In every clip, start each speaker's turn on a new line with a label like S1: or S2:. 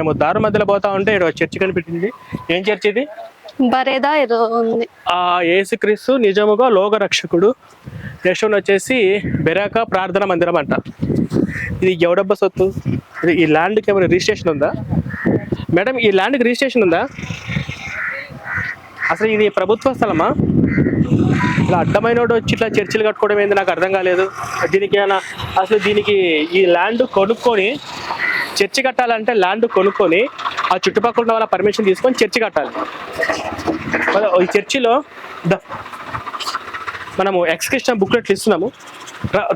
S1: మేము దారి మధ్యలో పోతా ఉంటే ఇక్కడ చర్చి కనిపించింది. ఏం చర్చ్ ఇది?
S2: బరేదా ఏదో ఉంది.
S1: ఆ యేసుక్రీస్తు నిజముగా లోక రక్షకుడు నెక్స్ట్ వచ్చేసి బెరాక ప్రార్థన మందిరం అంట. ఇది ఎవడబ్బ సొత్తు? ఇది ఈ ల్యాండ్కి ఏమైనా రిజిస్ట్రేషన్ ఉందా? మేడం ఈ ల్యాండ్కి రిజిస్ట్రేషన్ ఉందా? అసలు ఇది ప్రభుత్వ స్థలమా? ఇలా అడ్డమైన వచ్చి ఇట్లా చర్చిలు కట్టుకోవడం ఏంది? నాకు అర్థం కాలేదు. దీనికి ఏమైనా అసలు దీనికి ఈ ల్యాండ్ కొనుక్కొని చర్చి కట్టాలంటే ల్యాండ్ కొనుక్కొని ఆ చుట్టుపక్కల ఉన్న వాళ్ళ పర్మిషన్ తీసుకొని చర్చి కట్టాలి. ఈ చర్చిలో ద మనము ఎక్స్క్రిషన్ బుక్లెట్లు ఇస్తున్నాము.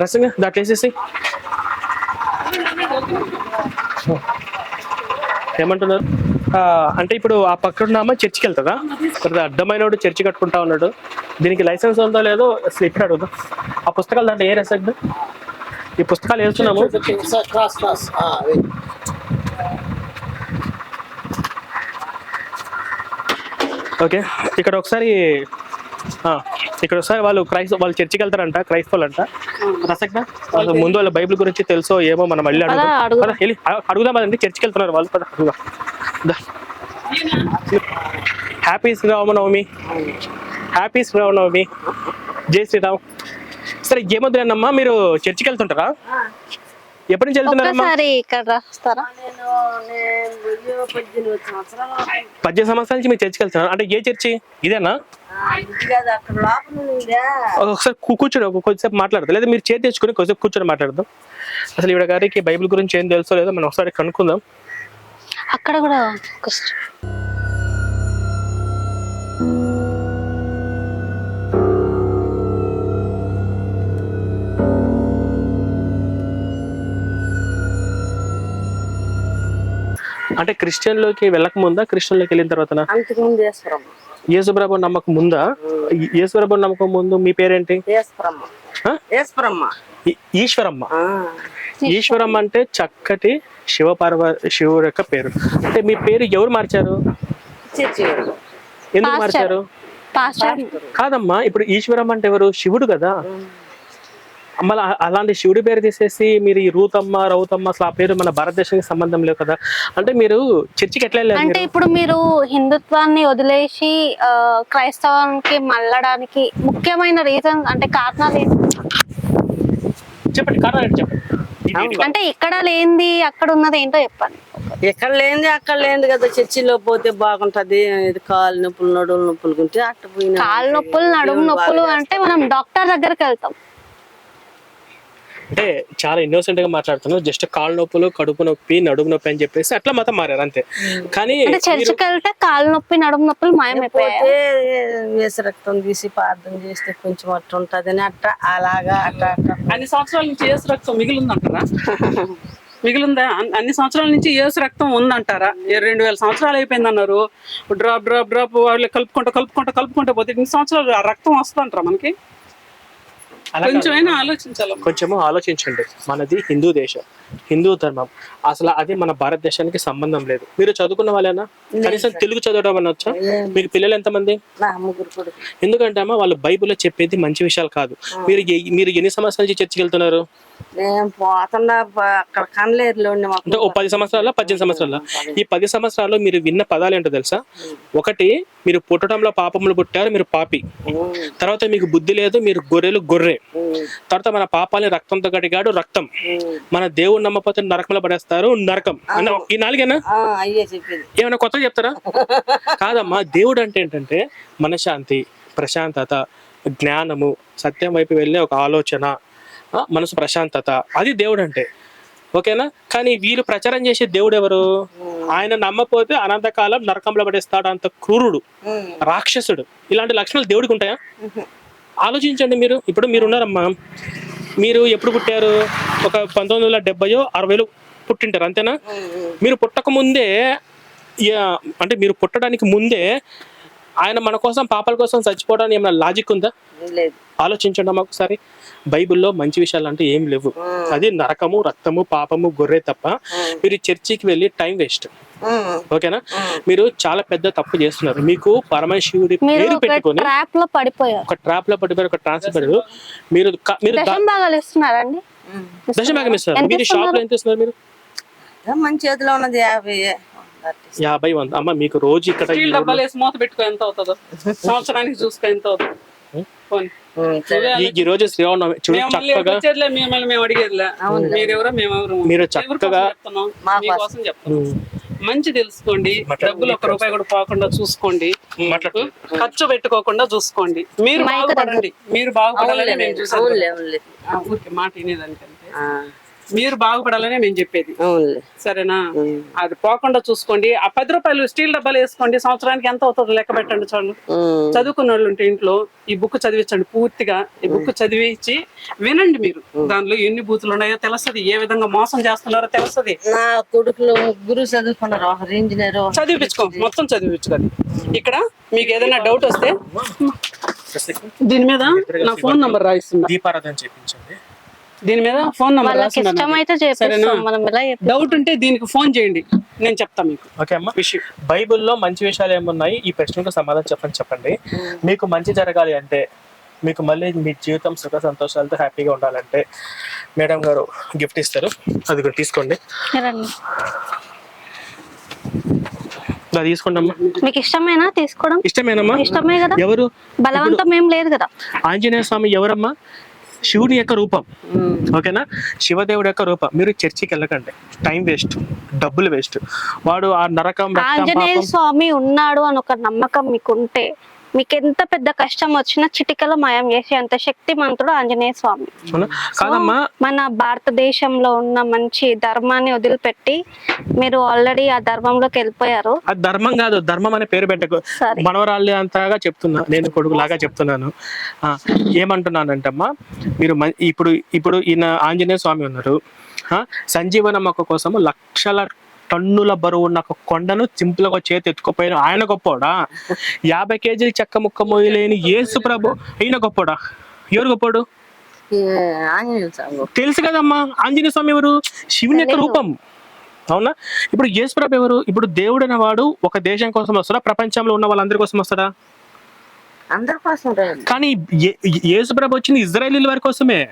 S1: రసంగా దాంట్లో వేసేసి. ఏమంటున్నారు? అంటే ఇప్పుడు ఆ పక్కన ఉన్నామా చర్చికి వెళ్తుందా? మరి అడ్డమైన వాడు చర్చి కట్టుకుంటా ఉన్నాడు. దీనికి లైసెన్స్ ఉందో లేదో స్లిప్ అడుగుదాం. ఆ పుస్తకాలు దాంట్లో ఏ రెసెక్ట్ ఈ పుస్తకాలు వేస్తున్నాము ఓకే ఇక్కడ ఒకసారి ఇక్కడ ఒకసారి వాళ్ళు క్రైస్త వాళ్ళు చర్చికి వెళ్తారంట క్రైస్తవులు అంట రసజ్ఞ అసలు ముందు వాళ్ళ బైబిల్ గురించి తెలుసో ఏమో మనం మళ్ళీ అడుగుదాం. వెళ్ళి అడుగుదాం అదండి చర్చికి వెళ్తున్నారు వాళ్ళు. అడుగుదాం. దా. హ్యాపీ శ్రీరామనవమి హ్యాపీ శ్రీరామనవమి జై శ్రీరామ్. సరే ఏమొద్దులేనమ్మా మీరు చర్చికి వెళ్తుంటారా ఎప్పటి నుంచి వెళ్తున్నారమ్మా?
S2: ఒక్కసారి ఇక్కడ రాస్తారా
S3: నేను నేను వెయ్యి పద్దెనిమిది సంవత్సరాలు
S1: నుంచి మీరు చర్చికి వెళ్తున్నారు అంటే ఏ చర్చి? ఇదేనా? ఒకసారి కూ- కూర్చొని ఒక కొద్దిసేపు మాట్లాడదాం. లేదా మీరు చేతి తెచ్చుకొని కొద్దిసేపు కూర్చొని మాట్లాడదాం. అసలు ఈవిడ గారికి బైబిల్ గురించి ఏం తెలుసో లేదో మనం ఒకసారి కనుక్కుందాం.
S2: అక్కడ కూడా ఒక
S1: అంటే క్రిస్టియన్లోకి వెళ్ళక ముందా? క్రిస్టియన్లోకి వెళ్ళిన తర్వాత
S3: ఈశ్వరమ్మ
S1: యేసుప్రభు. నమ్మకం ముందా? యేసుప్రభు నమ్మకం ముందు మీ పేరేంటి?
S3: ఈశ్వరమ్మ? ఈశ్వరమ్మ.
S1: ఈశ్వరమ్మ ఈశ్వరమ్మ అంటే చక్కటి శివపార్వ శివుడు యొక్క పేరు. అంటే మీ పేరు ఎవరు మార్చారు. ఎందుకు. మార్చారు?
S2: పాస్టర్
S1: కాదమ్మా ఇప్పుడు ఈశ్వరం అంటే ఎవరు? శివుడు కదా. మళ్ళీ అలాంటి శివుడి పేరు తీసేసి మీరు ఈ రూతమ్మ రౌతమ్మ అసలు ఆ పేరు మన భారతదేశానికి సంబంధం లేవు కదా? అంటే మీరు చర్చికి ఎట్లా వెళ్ళారు
S2: అంటే? ఇప్పుడు మీరు హిందుత్వాన్ని వదిలేసి ఆ, క్రైస్తవానికి మళ్ళడానికి ముఖ్యమైన రీజన్ అంటే కారణాలు
S1: చెప్పండి కారణం ఏంటి చెప్పండి?
S2: అంటే ఇక్కడ లేనిది అక్కడ ఉన్నది ఏంటో చెప్పండి.
S3: ఎక్కడ లేనిది అక్కడ లేనిది కదా. చర్చిలో పోతే బాగుంటది. కాలు నొప్పులు నడువులు నొప్పులు ఉంటే అట్ట పోయినా
S2: కాళ్ళ నొప్పులు నడుము నొప్పులు అంటే మనం డాక్టర్ దగ్గరికి వెళ్తాం.
S1: అంటే చాలా ఇన్నోసెంట్గా మాట్లాడుతున్నాను జస్ట్ కాళ్ళ నొప్పులు కడుపు నొప్పి నడుము నొప్పి అని చెప్పేసి అట్లా మతం మారారు అంతే. కానీ
S2: అంటే చర్చికి వెళ్తే కాళ్ళ నొప్పి నడుము నొప్పులు
S3: వేసి రక్తం తీసి ప్రార్థన చేస్తే కొంచెం అట్ట ఉంటదని అట్ట అలాగా అట్ట అట్ట
S4: అన్ని సంవత్సరాల నుంచి ఏసు రక్తం మిగిలిందంటారా? మిగిలిందా? అన్- అన్ని సంవత్సరాల నుంచి ఏసు రక్తం ఉందంటారా? రెండు వేల సంవత్సరాలు అయిపోయింది అన్నారు డ్రాప్ డ్రాప్ డ్రాప్ వాళ్ళు కలుపుకుంటూ కలుపుకుంటూ కలుపుకుంటూ పోతే ఇన్ని సంవత్సరాలు ఆ రక్తం వస్తుందంటారా మనకి? కొంచెమైనా ఆలోచించాలి
S1: కొంచెము ఆలోచించండి. మనది హిందూ దేశం హిందూ ధర్మం. అసలు అది మన భారతదేశానికి సంబంధం లేదు. మీరు చదువుకున్న వాళ్ళేనా? కనీసం తెలుగు చదవడం అని వచ్చా? మీకు పిల్లలు ఎంతమంది? ఎందుకంటే అమ్మ వాళ్ళు బైబిల్లో చెప్పేది మంచి విషయాలు కాదు. మీరు మీరు ఎన్ని సంవత్సరాల నుంచి చర్చికి వెళ్తున్నారు? అంటే ఓ పది సంవత్సరాల పద్దెనిమిది సంవత్సరాల? ఈ పది సంవత్సరాల్లో మీరు విన్న పదాలు ఏంటో తెలుసా? ఒకటి మీరు పుట్టడంలో పాపములు పుట్టారు మీరు పాపి. తర్వాత మీకు బుద్ధి లేదు మీరు గొర్రెలు గొర్రె. తర్వాత మన పాపాలని రక్తంతో కడిగాడు రక్తం. మన దేవుడు నమ్మపోతే నరకంలో పడేస్తారు నరకం. అన్న ఈ నాలుగేనా? ఏమైనా కొత్తగా చెప్తారా? కాదమ్మా దేవుడు అంటే ఏంటంటే మనశ్శాంతి ప్రశాంతత జ్ఞానము సత్యం వైపు వెళ్ళే ఒక ఆలోచన మనసు ప్రశాంతత. అది దేవుడు అంటే. ఓకేనా? కానీ వీళ్ళు ప్రచారం చేసే దేవుడు ఎవరు? ఆయన నమ్మపోతే అనంతకాలం నరకంలో పడేస్తాడు అంత క్రూరుడు రాక్షసుడు. ఇలాంటి లక్షణాలు దేవుడికి ఉంటాయా? ఆలోచించండి మీరు. ఇప్పుడు మీరు ఉన్నారమ్మా మీరు ఎప్పుడు పుట్టారు? ఒక పంతొమ్మిది వందల డెబ్బయో అరవైలో పుట్టింటారు అంతేనా? మీరు పుట్టక ముందే అంటే మీరు పుట్టడానికి ముందే ఆయన మన కోసం పాపాల కోసం చచ్చిపోవడానికి ఏమైనా లాజిక్ ఉందా? ఆలోచించండి అమ్మా ఒకసారి. బైబిల్లో మంచి విషయాలు అంటే ఏం లేవు. అది నరకము రక్తము పాపము గొర్రె తప్ప మీరు చర్చికి వెళ్ళి టైం వేస్ట్. ఓకేనా? మీరు చాలా పెద్ద తప్పు చేస్తున్నారు. మీకు పరమశివుడి పేరు
S2: ఒక
S1: పెట్టుకొని
S2: ట్రాప్లో పడిపోయారు.
S1: ఒక ట్రాప్లో పడిపోయారు ఒక ట్రాన్స్ఫర్ మీరు మీరు ద-
S2: దశం భాగాలు ఇస్తున్నారండి.
S1: దశభాగం ఇస్తారు
S2: ఎంత
S1: మీరు షాప్లో ఎంత ఇస్తున్నారు మీరు?
S3: మన చేతిలో ఉన్నది యాభై
S1: యాభై వంద. అమ్మ మీకు రోజు ఇక్కడ
S4: డబ్బాలు వేసి మూత పెట్టుకో ఎంత అవుతుందో. సంవత్సరానికి చూసుకో ఎంత అవుతుంది.
S1: ఈ- రోజు శ్రీరామనవమి చూడు చక్కగా మీరు చక్కగా
S4: చెప్తున్నాం? మీకోసం చెప్తున్నాం. మంచి తెలుసుకోండి. డబ్బులు ఒక్క రూపాయి కూడా పోకుండా చూసుకోండి. ఖర్చు పెట్టుకోకుండా చూసుకోండి. మీరు బాగుపడండి. మీరు బాగుపడాలని మేము చూసాం. మాట వినేదానికంటే మీరు బాగుపడాలనే మేము చెప్పేది.
S3: అవునులే.
S4: సరేనా? అది పోకుండా చూసుకోండి. ఆ పది రూపాయలు స్టీల్ డబ్బాలు వేసుకోండి. సంవత్సరానికి ఎంత అవుతుందో లెక్క పెట్టండి చాలు. చదువుకున్న వాళ్ళు ఉంటే ఇంట్లో ఈ బుక్ చదివించండి పూర్తిగా. ఈ బుక్ చదివించి వినండి మీరు. దానిలో ఎన్ని బూతులు ఉన్నాయో తెలుస్తుంది. ఏ విధంగా మోసం చేస్తున్నారో తెలుస్తుంది.
S3: నా కొడుకులు ముగ్గురు చదువుకున్నారు. ఒకరు ఇంజనీర్
S4: చదివించుకో. మొత్తం చదివించుకోండి ఇక్కడ మీకు ఏదైనా డౌట్ వస్తే దీని మీద నా ఫోన్ నంబర్ రాయిస్తున్నా.
S1: దీపారాధన చేయించండి
S4: దీని మీద ఫోన్ నంబర్ డౌట్ ఉంటే దీనికి ఫోన్ చేయండి. నేను చెప్తా మీకు.
S1: ఓకే అమ్మా. బైబిల్లో మంచి విషయాలు ఏమున్నాయి? ఈ ప్రశ్నకు సమాధానం చెప్పండి చెప్పండి. మీకు మంచి జరగాలి అంటే మీకు మళ్ళీ మీ జీవితం సుఖ సంతోషాలతో హ్యాపీగా ఉండాలంటే మేడం గారు గిఫ్ట్ ఇస్తారు. అది కూడా తీసుకోండి.
S2: రండి.
S1: అది తీసుకోండి అమ్మా.
S2: మీకు ఇష్టమేనా? తీసుకోవడం?
S1: ఇష్టమేనమ్మా.
S2: ఇష్టమే కదా?
S1: ఎవరు?
S2: బలవంతం ఏం లేదు కదా.
S1: ఆంజనేయ స్వామి ఎవరమ్మా? శివుని యొక్క రూపం. ఓకేనా? శివదేవుడి యొక్క రూపం. మీరు చర్చికి వెళ్ళకండి. టైం వేస్ట్ డబ్బులు వేస్ట్ వాడు ఆ నరకం
S2: ఆంజనేయ స్వామి ఉన్నాడు అని ఒక నమ్మకం మీకు ఉంటే మీకు ఎంత పెద్ద కష్టం వచ్చినా చిటికలో మాయం చేసే అంత శక్తిమంతుడు ఆంజనేయ స్వామి. మన భారతదేశంలో ఉన్న మంచి ధర్మాన్ని వదిలిపెట్టి మీరు ఆల్రెడీ ఆ ధర్మంలోకి వెళ్ళిపోయారు.
S1: అది ధర్మం కాదు ధర్మం అనే పేరు పెట్టకు.
S2: సరే.
S1: మనవరాళ్ళు అంతగా చెప్తున్నా నేను కొడుకు లాగా చెప్తున్నాను ఏమంటున్నానంటమ్మా మీరు ఇప్పుడు ఇప్పుడు ఈయన ఆంజనేయ స్వామి ఉన్నారు. ఆ, సంజీవన మొక్క కోసము లక్షల టన్నుల బరువు ఉన్న ఒక కొండను సింపుల్గా చేతి ఎత్తుకుపోయిన ఆయన గొప్పోడా? యాభై కేజీలు చెక్క ముక్క మోయలేని యేసు ప్రభు ఈయన గొప్పోడా? ఎవరు గొప్పోడు? తెలుసు కదమ్మా ఆంజనేయ స్వామి ఎవరు? శివుని యొక్క రూపం. అవునా? ఇప్పుడు యేసు ప్రభు ఎవరు? ఇప్పుడు దేవుడు వాడు ఒక దేశం కోసం వస్తాడా? ప్రపంచంలో ఉన్న వాళ్ళందరి కోసం వస్తాడా?
S3: అందరి కోసం.
S1: కానీ ఏ- యేసు ప్రభు వచ్చింది ఇజ్రాయేలీల వారి కోసమే.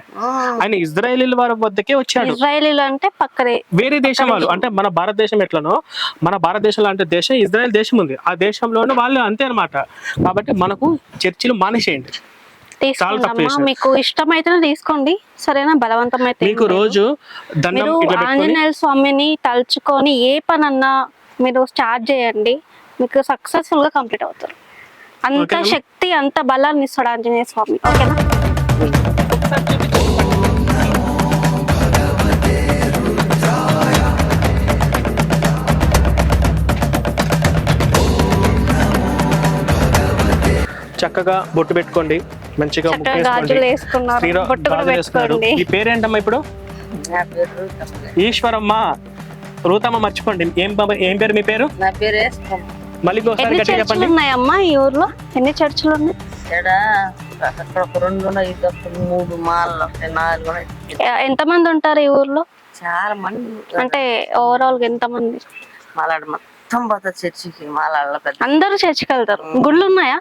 S1: ఆయన ఇజ్రాయేలీల వారి వద్దకే వచ్చాడు.
S2: ఇజ్రాయలీలు అంటే పక్కనే.
S1: వేరే దేశం వాళ్ళు అంటే మన భారతదేశం ఎట్లనో మన భారతదేశం లాంటి దేశం ఇజ్రాయెల్ దేశం ఉంది. ఆ దేశంలోనే వాళ్ళు అంతే అన్నమాట. కాబట్టి మనకు చర్చిలు మానేసేయండి.
S2: మీకు ఇష్టమైతేనే తీసుకోండి. సరేనా? బలవంతం అయితే
S1: మీకు రోజు
S2: మీరు
S1: ఇట్లా పెట్టుకొని
S2: ఆంజనేయ స్వామిని తలుచుకొని ఏ పనన్నా మీరు స్టార్ట్ చేయండి. మీకు సక్సెస్ఫుల్గా కంప్లీట్ అవుతారు. అంత? శక్తి అంత బలాన్ని ఇస్తాడు ఆంజనేయ స్వామి. ఓకేనా.
S1: చక్కగా బొట్టు పెట్టుకోండి. మంచిగా మీ పేరేంటమ్మా ఇప్పుడు. ఈశ్వరమ్మ. రూతమ్మ మర్చిపోండి. ఏం బాబా ఏం పేరు మీ పేరు?
S3: నా పేరు వేసుకోమ్మ
S1: మళ్ళీ ఒకసారి
S2: ఎన్ని
S1: గట్టిగా
S2: చర్చిలు
S1: చెప్పండి.
S2: ఉన్నాయమ్మా ఈ ఊర్లో? ఎన్ని చర్చిలు ఉన్నాయి?
S3: అక్కడ ఒక రెండు ఉన్నాయి మూడు మాలలు నాలుగు ఉన్నాయి.
S2: ఎంతమంది ఉంటారు ఈ ఊర్లో?
S3: చాలా మంది
S2: అంటే ఓవరాల్గా ఎంతమంది?
S3: మాలాడు మొత్తం పోతా చర్చికి
S2: అందరూ చర్చికి వెళ్తారు గుళ్ళు ఉన్నాయా.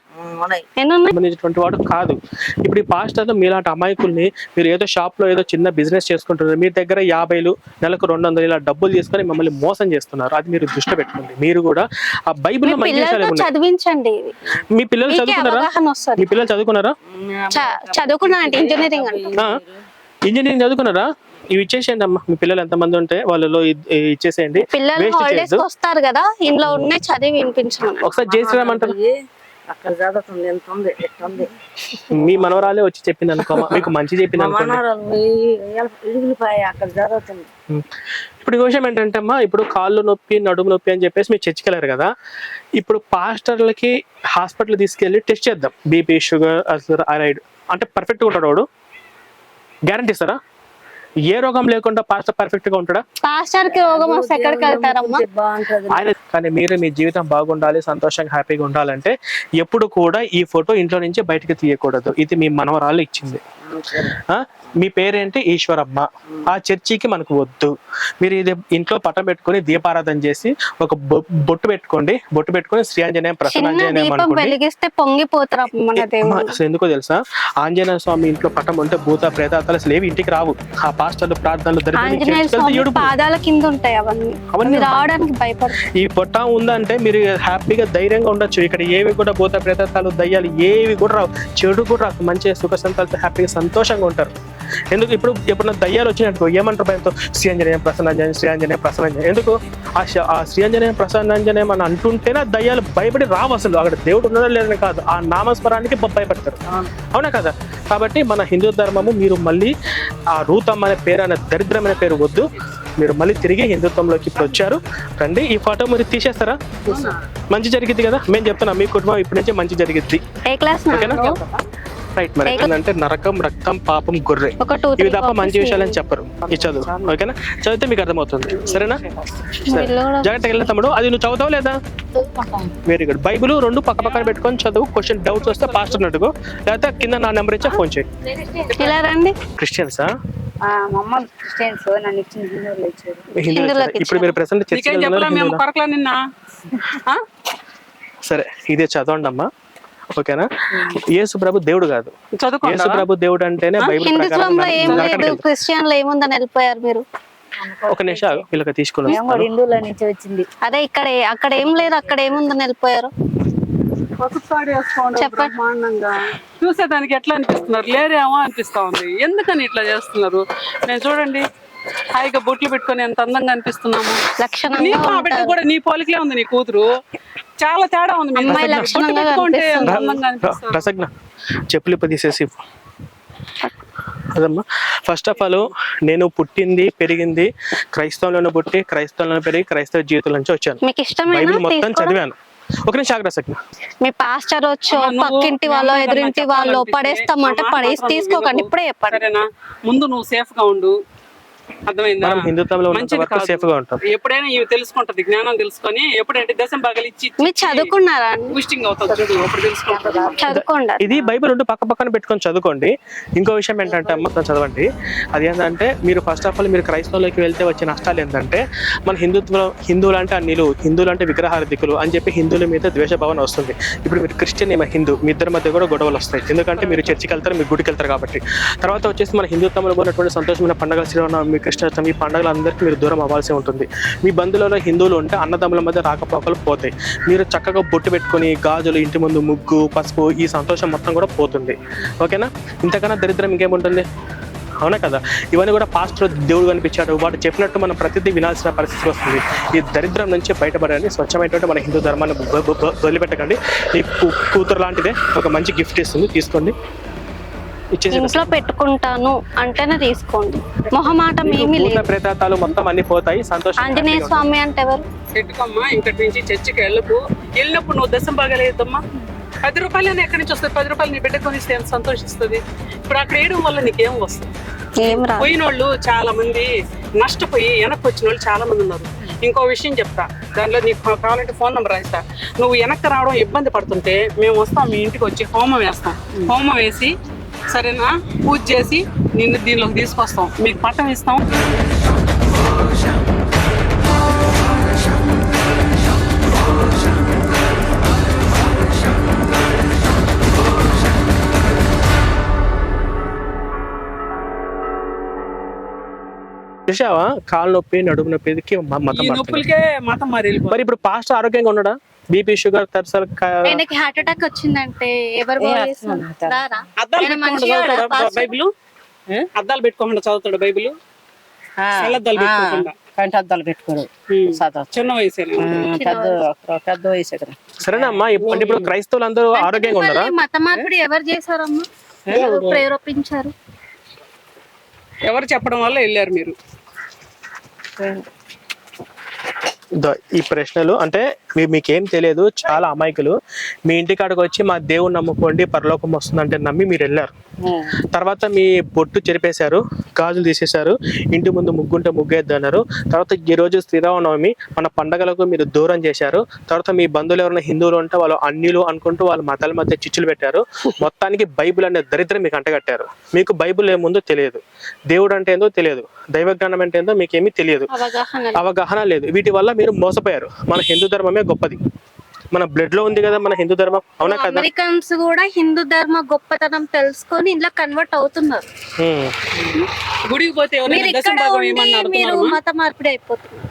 S1: సంబంధించినటువంటి వాడు కాదు. ఇప్పుడు ఈ పాస్టర్లు మీలాంటి అమాయకుల్ని మీరు ఏదో షాప్లో ఏదో చిన్న బిజినెస్ చేసుకుంటున్నారు. మీ దగ్గర యాభైలు నెలకు రెండు వందలు ఇలా డబ్బులు తీసుకొని మిమ్మల్ని మోసం చేస్తున్నారు. అది మీరు దృష్టి పెట్టుకోండి. మీరు కూడా ఆ ఏమున్నాయి
S2: చదివించండి
S1: మీ పిల్లలు చదువుకున్నారా? మీ పిల్లలు చదువుకున్నారా?
S2: చదువుకున్నా ఇంజనీరింగ్ అంటే
S1: ఆ, ఇంజనీరింగ్ చదువుకున్నారా? ఇవి ఇచ్చేసేయండి అమ్మా. మీ పిల్లలు ఎంతమంది ఉంటే వాళ్ళలో ఇచ్చేసేయండి.
S2: పిల్లలు హాలిడేస్. వస్తారు కదా ఇంట్లో ఉన్న చదివి వినిపించమని.
S1: ఒకసారి జయశ్రీరామ్ అంటారు
S3: పోయి అక్కడ చదువుతుంది ఎంత ఉంది ఎట్లా ఉంది?
S1: మీ మనవరాలే వచ్చి చెప్పింది అనుకో మీకు మంచి చెప్పింది
S3: అక్కడ చదువుతుంది.
S1: ఇప్పుడు విషయం ఏంటంటే అమ్మా ఇప్పుడు కాళ్ళు నొప్పి నడుము నొప్పి అని చెప్పేసి మీరు చర్చికి కదా ఇప్పుడు పాస్టర్లకి హాస్పిటల్ తీసుకెళ్ళి టెస్ట్ చేద్దాం. బీపీ షుగర్ అసలు థైరాయిడ్ అంటే పర్ఫెక్ట్గా ఉంటాడు వాడు. గ్యారంటీ ఇస్తారా? ఏ రోగం లేకుండా పాస్టర్ పర్ఫెక్ట్గా ఉంటాడా?
S2: పాస్టర్కి రోగం వస్తే ఎక్కడికి వెళ్తారమ్మా?
S3: బాగుంటది.
S1: ఆయన కానీ మీరు మీ జీవితం బాగుండాలి సంతోషంగా హ్యాపీగా ఉండాలంటే ఎప్పుడు కూడా ఈ ఫోటో ఇంట్లో నుంచి బయటకు తీయకూడదు. ఇది మీ మనవరాలు ఇచ్చింది. మీ పేరేంటి? ఈశ్వరమ్మ. ఆ చర్చికి మనకు వద్దు. మీరు ఇది ఇంట్లో పటం పెట్టుకొని దీపారాధన చేసి ఒక బొట్టు పెట్టుకోండి. బొట్టు పెట్టుకొని శ్రీ ఆంజనేయం ప్రసన్నాంజనేయం అనుకోండి. ఎందుకో తెలుసా? ఆంజనేయ స్వామి ఇంట్లో పటం ఉంటే భూత ప్రేతాతలు అసలు ఏవి ఇంటికి రావు. ఆ పాస్టర్లు ప్రార్థనలు ఈ పొట్ట ఉందంటే మీరు హ్యాపీగా ధైర్యంగా ఉండొచ్చు. ఇక్కడ ఏవి కూడా భూత ప్రేతాలు దయ్యాలు ఏవి కూడా రావు. చెడు కూడా మంచిగా సుఖ సంతాలతో హ్యాపీగా సంతోషంగా ఉంటారు. ఎందుకు? ఇప్పుడు ఎప్పుడన్నా దయ్యాలు వచ్చినట్టు ఏమంటారు భయంతో? శ్రీ ఆంజనేయం ప్రసన్నాంజనేయం శ్రీ ఆంజనేయం ప్రసన్నాంజనేయం ఎందుకు? ఆ శ్రీ ఆంజనేయం ప్రసన్నాంజనేయం అని అంటుంటేనే ఆ దయ్యాలు భయపడి రావు అసలు. అక్కడ దేవుడు ఉన్నదో లేదని కాదు. ఆ నామస్మరానికి భయపడతారు. అవునా కదా? కాబట్టి మన హిందూ ధర్మము మీరు మళ్ళీ ఆ రూతమ్మ అనే పేరు అనే దరిద్రమైన పేరు వద్దు. మీరు మళ్ళీ తిరిగి హిందుత్వంలోకి ఇప్పుడు వచ్చారు. రండి ఈ ఫోటో మీరు తీసేస్తారా? మంచి జరిగిద్ది కదా? మేము చెప్తున్నాం మీ కుటుంబం ఇప్పటి నుంచి మంచి జరిగిద్ది
S2: ఏ క్లాస్
S1: ఓకేనా? రైట్ మరి ఏంటంటే నరకం రక్తం పాపం గొర్రె. ఇవి తప్ప మంచి విషయాలని చెప్పరు. ఈ చదువు. ఓకేనా? చదివితే మీకు అర్థమవుతుంది. సరేనా? సరే. జాగ్రత్తగా వెళ్ళి తమ్ముడు అది నువ్వు చదువుతావు లేదా? వెరీ గుడ్ బైబిల్ రెండు పక్క పక్కన పెట్టుకొని చదువు. క్వశ్చన్ డౌట్స్ వస్తే పాస్టర్ అడుగు. లేకపోతే కింద నా నెంబర్ ఇచ్చా ఫోన్ చేయి.
S2: ఇలా రండి.
S1: క్రిస్టియన్సా ఇప్పుడు మీరు ప్రెసెంట్
S4: నీకేం చెప్పలా? మేము కొరకలా నిన్న? ఆ?
S1: సరే ఇదే చదవండి అమ్మా. ఓకేనా? యేసు ప్రభు దేవుడు కాదు. యేసు ప్రభు దేవుడు అంటేనే బైబిల్ ప్రకారం
S2: క్రిస్టియన్లో ఏముందని వెళ్ళిపోయారు మీరు.
S1: ఒక నిమిషం వీళ్ళకి తీసుకుని
S5: మేము కూడా హిందువుల నుంచి వచ్చింది.
S2: అదే ఇక్కడ అక్కడ ఏం లేదు అక్కడ ఏముందని వెళ్ళిపోయారు.
S4: బ్రహ్మాండంగా. చూసేదానికి ఎట్లా అనిపిస్తున్నారు? లేరేమో అనిపిస్తా ఉంది. ఎందుకని ఇట్లా చేస్తున్నారు? నేను చూడండి. హాయిగా బొట్లు పెట్టుకొని ఎంత అందంగా అనిపిస్తున్నాము.
S2: లక్షణంగా
S4: నీ మా బిడ్డ కూడా నీ పోలికలే ఉంది నీ కూతురు. చాలా తేడా ఉంది
S2: అమ్మాయి లక్షణంగా
S4: పెట్టుకుంటే ఎంత. అందంగా
S1: రసజ్ఞ చెప్పులు తీసేసి. అదమ్మా ఫస్ట్ ఆఫ్ ఆల్ నేను పుట్టింది పెరిగింది క్రైస్తవంలోనే పుట్టి క్రైస్తవంలోనే పెరిగి క్రైస్తవ జీవితం నుంచి వచ్చాను.
S2: మీకు ఇష్టమేనా
S1: బైబిల్ మొత్తం
S2: తీసుకోవడం?
S1: చదివాను. ఒక నిమిషం ఆగు రసజ్ఞ
S2: మీ పాస్టర్ వచ్చో
S4: అమ్మ, నువ్వు
S2: పక్కింటి వాళ్ళు ఎదురింటి వాళ్ళు పడేస్తామంటే పడేసి తీసుకోకండి. ఇప్పుడే చెప్పండి.
S4: సరేనా? ముందు నువ్వు సేఫ్గా ఉండు. ఎప్పుడైనా ఇవి తెలుసుకుంటది జ్ఞానం తెలుసుకొని ఎప్పుడంటే దశం బాగా ఇచ్చి
S2: మీరు చదువుకున్నారా?
S4: బూస్టింగ్ అవుతుంది చూడు అప్పుడు
S1: ఇది బైబిల్ రెండు పక్క పక్కన పెట్టుకొని చదువుకోండి. ఇంకో విషయం ఏంటంటే అమ్మ చదవండి. అది ఏంటంటే మీరు ఫస్ట్ ఆఫ్ ఆల్ మీరు క్రైస్తవంలోకి వెళ్తే వచ్చే నష్టాలు ఏంటంటే మన హిందుత్వం హిందువులు అంటే అన్నిలు హిందువులు అంటే విగ్రహారధికులు అని చెప్పి హిందువుల మీద ద్వేష భావన వస్తుంది. ఇప్పుడు మీరు క్రిస్టియన్ ఏమో హిందూ మీ ఇద్దరి మధ్య కూడా గొడవలు వస్తాయి. ఎందుకంటే మీరు చర్చికి వెళ్తారు మీరు గుడికి వెళ్తారు కాబట్టి. తర్వాత వచ్చేసి మన హిందుత్వంలో ఉన్నటువంటి సంతోషమైన పండుగ శ్రీరామనవమి కృష్ణాష్టమి ఈ పండుగలందరికీ మీరు దూరం అవ్వాల్సి ఉంటుంది. మీ బంధువులలో హిందువులు ఉంటే అన్నదమ్ముల మధ్య రాకపోకలు పోతాయి. మీరు చక్కగా బొట్టు పెట్టుకొని గాజులు ఇంటి ముందు ముగ్గు పసుపు ఈ సంతోషం మొత్తం కూడా పోతుంది. ఓకేనా? ఇంతకన్నా దరిద్రం ఇంకేముంటుంది? అవునా కదా? ఇవన్నీ కూడా పాస్టర్ దేవుడు కనిపించాడు. వాడు చెప్పినట్టు మనం ప్రతిదీ వినాల్సిన పరిస్థితి వస్తుంది. ఈ దరిద్రం నుంచి బయటపడండి. స్వచ్ఛమైనటువంటి మన హిందూ ధర్మాన్ని వదిలిపెట్టకండి. ఈ కూతురు లాంటిదే ఒక మంచి గిఫ్ట్ ఇస్తుంది. తీసుకోండి.
S2: ఇంట్లో పెట్టుకుంటాను అంటేనే తీసుకోండి. మొహమాటం ఏమీ లేదు.
S1: ప్రేతాలు మొత్తం అన్ని పోతాయి సంతోషం
S2: ఆంజనేయ స్వామి అంటే ఎవరు?
S4: పెట్టుకోమ్మా ఇంకటి నుంచి చర్చికి వెళ్ళకు. వెళ్ళినప్పుడు నువ్వు దశం బాగాలేదమ్మా పది రూపాయలు ఎక్కడి నుంచి వస్తుంది పది రూపాయలు నీ బిడ్డ కొనిస్తే ఎంత సంతోషిస్తుంది? ఇప్పుడు అక్కడ వేయడం వల్ల నీకేం వస్తుంది? పోయిన వాళ్ళు చాలా మంది నష్టపోయి వెనక్కి వచ్చిన వాళ్ళు చాలా మంది ఉన్నారు. ఇంకో విషయం చెప్తా. దాంట్లో నీకు కావాలంటే ఫోన్ నెంబర్ రాయిస్తా. నువ్వు వెనక్కి రావడం ఇబ్బంది పడుతుంటే మేము వస్తాం మీ ఇంటికి వచ్చి హోమం వేస్తాం. హోమం వేసి సరేనా? పూజ చేసి నిన్ను దీనిలోకి తీసుకొస్తాం. మీకు పట్టం ఇస్తాం.
S1: చూసావా? కాలు నొప్పి నడుము నొప్పికి మ- మతం.
S4: నొప్పులకే మతం మరి
S1: మరి ఇప్పుడు పాస్టర్ ఆరోగ్యంగా ఉన్నాడా? బీపీ షుగర్ తరసలు
S2: ఆయనకి హార్ట్ అటాక్ వచ్చిందంటే ఎవరు?
S4: అద్దాలు పెట్టుకోకుండా చదువుతాడా. బైబిల్? అద్దాలు పెట్టుకోకుండా చదువుతాడు బైబిల్?
S5: కంటి అద్దాలు పెట్టుకోడు.
S4: ఉమ్.
S5: చదువు
S4: చిన్న వయసు
S5: పెద్ద పెద్ద వయసు కదా.
S1: సరేనమ్మా ఇప్పుడు అంటే ఇప్పుడు క్రైస్తవులు అందరూ ఆరోగ్యంగా ఉన్నారా?
S2: మరి మత మార్పిడి ఎవరు చేశారమ్మా? ఎవరు ప్రేరేపించారు?
S4: ఎవరు చెప్పడం వల్ల వెళ్ళారు మీరు?
S1: ద- ఈ ప్రశ్నలు అంటే మీకేం తెలియదు. చాలా అమాయకులు. మీ ఇంటికాడికి వచ్చి మా దేవుని నమ్ముకోండి పరలోకం వస్తుందంటే నమ్మి మీరు వెళ్ళారు. తర్వాత మీ బొట్టు చెరిపేశారు గాజులు తీసేశారు ఇంటి ముందు ముగ్గుంటే ముగ్గేద్దు అన్నారు తర్వాత ఈ రోజు శ్రీరామనవమి మన పండగలకు మీరు దూరం చేశారు. తర్వాత మీ బంధువులు ఎవరైనా హిందువులు ఉంటే వాళ్ళు అన్యులు అనుకుంటూ వాళ్ళ మతాల మధ్య చిచ్చులు పెట్టారు. మొత్తానికి బైబిల్ అనే దరిద్రం మీకు అంటగట్టారు. మీకు బైబిల్ ఏముందో తెలియదు. దేవుడు అంటే ఏందో తెలియదు. దైవజ్ఞానం అంటే ఏందో మీకేమీ తెలియదు.
S2: అవగాహన
S1: లేదు. వీటి వల్ల మీరు మోసపోయారు. మన హిందూ ధర్మమే గొప్పది. మన బ్లడ్లో ఉంది కదా మన హిందూ ధర్మం. అవునా కదా?
S2: అమెరికన్స్ కూడా హిందూ ధర్మ గొప్పతనం తెలుసుకొని ఇంట్లో కన్వర్ట్ అవుతున్నారు.
S1: హ్మ్.
S4: గుడికి పోతే
S2: మీరు ఇక్కడ ఉండి మీరు? మత మార్పిడి అయిపోతున్నారు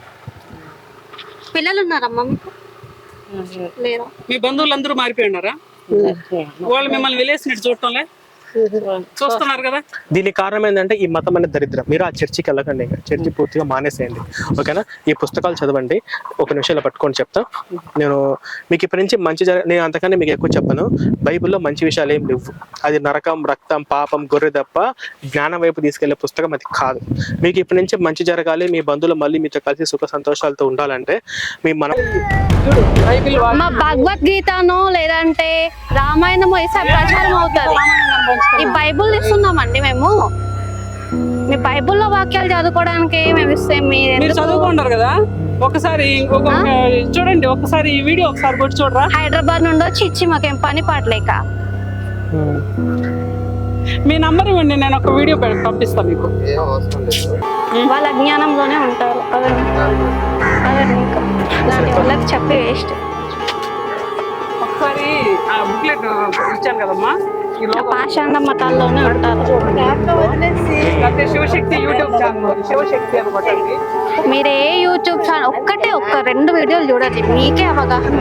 S2: పిల్లలు ఉన్నారమ్మా మీకు? లేరా
S4: మీ బంధువులందరూ మారిపోయి ఉన్నారా? వాళ్ళు మిమ్మల్ని వెలేసినట్టు చూడటంలే? చూస్తున్నారు కదా?
S1: దీనికి కారణం ఏంటంటే ఈ మతం అనేది దరిద్రం. మీరు ఆ చర్చికి వెళ్ళకండి చర్చి పూర్తిగా మానేసేయండి. ఓకేనా? ఈ పుస్తకాలు చదవండి. ఒక నిమిషాలు పట్టుకొని చెప్తా. నేను మీకు ఇప్పటి నుంచి మంచి జర నేను అంతకన్నా మీకు ఎక్కువ చెప్పను. బైబిల్లో మంచి విషయాలు ఏం లేవు. అది నరకం రక్తం పాపం గొర్రె తప్ప జ్ఞానం వైపు తీసుకెళ్ళే పుస్తకం అది కాదు. మీకు ఇప్పటి నుంచి మంచి జరగాలి. మీ బంధువులు మళ్ళీ మీతో కలిసి సుఖ సంతోషాలతో ఉండాలంటే మీ మన
S2: మా భగవద్గీతను లేదంటే రామాయణము వేసే ప్రచారం అవుతుంది? ఈ బైబుల్ ఇస్తున్నామండి మేము. మీ బైబుల్లో వాక్యాలు చదువుకోవడానికి మేము ఇస్తే మీరు
S4: చదువుకుంటారు కదా? ఒకసారి ఒక చూడండి ఒకసారి ఈ వీడియో ఒకసారి కొట్టి చూడరా?
S2: హైదరాబాద్ నుండి వచ్చి ఇచ్చి మాకేం పని పాటలేక
S4: మీ నంబర్ ఇవ్వండి నేను ఒక వీడియో పంపిస్తాను మీకు.
S2: వాళ్ళ అజ్ఞానంలోనే ఉంటారు. ఇలాంటి వాళ్ళకి చెప్పి వేస్ట్.
S4: ఒకసారి ఆ బుక్లెట్ ఇచ్చాను కదమ్మా.
S2: పాషాండ మతాల్లోనే ఉంటారు మీరు ఏ యూట్యూబ్ ఛానల్ ఒక్కటే ఒక్క రెండు వీడియోలు చూడండి మీకే అవగాహన.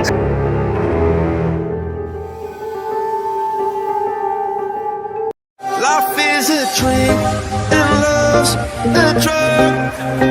S6: Life is a drink and love's a drug.